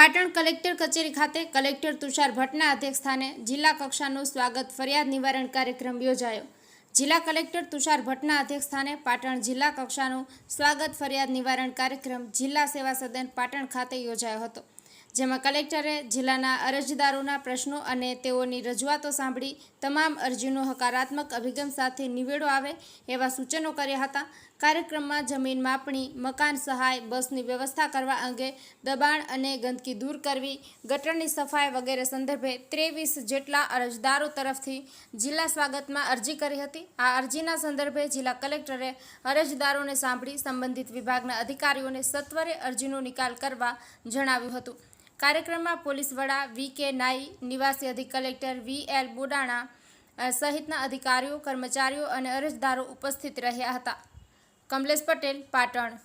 Patan collector કચેરી ખાતે collector Tushar ભટ્ટના અધ્યક્ષસ્થાને જિલ્લા કક્ષાનો સ્વાગત ફરિયાદ નિવારણ કાર્યક્રમ યોજાયો. જિલ્લા કલેક્ટર તુષાર ભટ્ટના અધ્યક્ષસ્થાને પાટણ જિલ્લા કક્ષાનું સ્વાગત ફરિયાદ નિવારણ કાર્યક્રમ જિલ્લા સેવા સદન પાટણ ખાતે યોજાયો હતો. જેમાં કલેક્ટરે જિલ્લાના અરજદારોના પ્રશ્નો અને તેઓની રજૂઆતો સાંભળી તમામ અરજીનો હકારાત્મક અભિગમ સાથે નિવેડો આવે એવા સૂચનો કર્યા હતા. કાર્યક્રમમાં જમીન માપણી, મકાન સહાય, બસની વ્યવસ્થા કરવા અંગે દબાણ અને ગંદકી દૂર કરવી, ગટરની સફાઈ વગેરે સંદર્ભે ત્રેવીસ જેટલા અરજદારો તરફથી જિલ્લા સ્વાગતમાં અરજી કરી હતી. આ અરજીના સંદર્ભે જિલ્લા કલેક્ટરે અરજદારોને સાંભળી સંબંધિત વિભાગના અધિકારીઓને સત્વરે અરજીનો નિકાલ કરવા જણાવ્યું હતું. કાર્યક્રમમાં પોલીસ વડા વી કે નાઈ, નિવાસી અધિક કલેક્ટર વી એલ બોડાણા સહિતના અધિકારીઓ, કર્મચારીઓ અને અરજદારો ઉપસ્થિત રહ્યા હતા. કમલેશ પટેલ, પાટણ.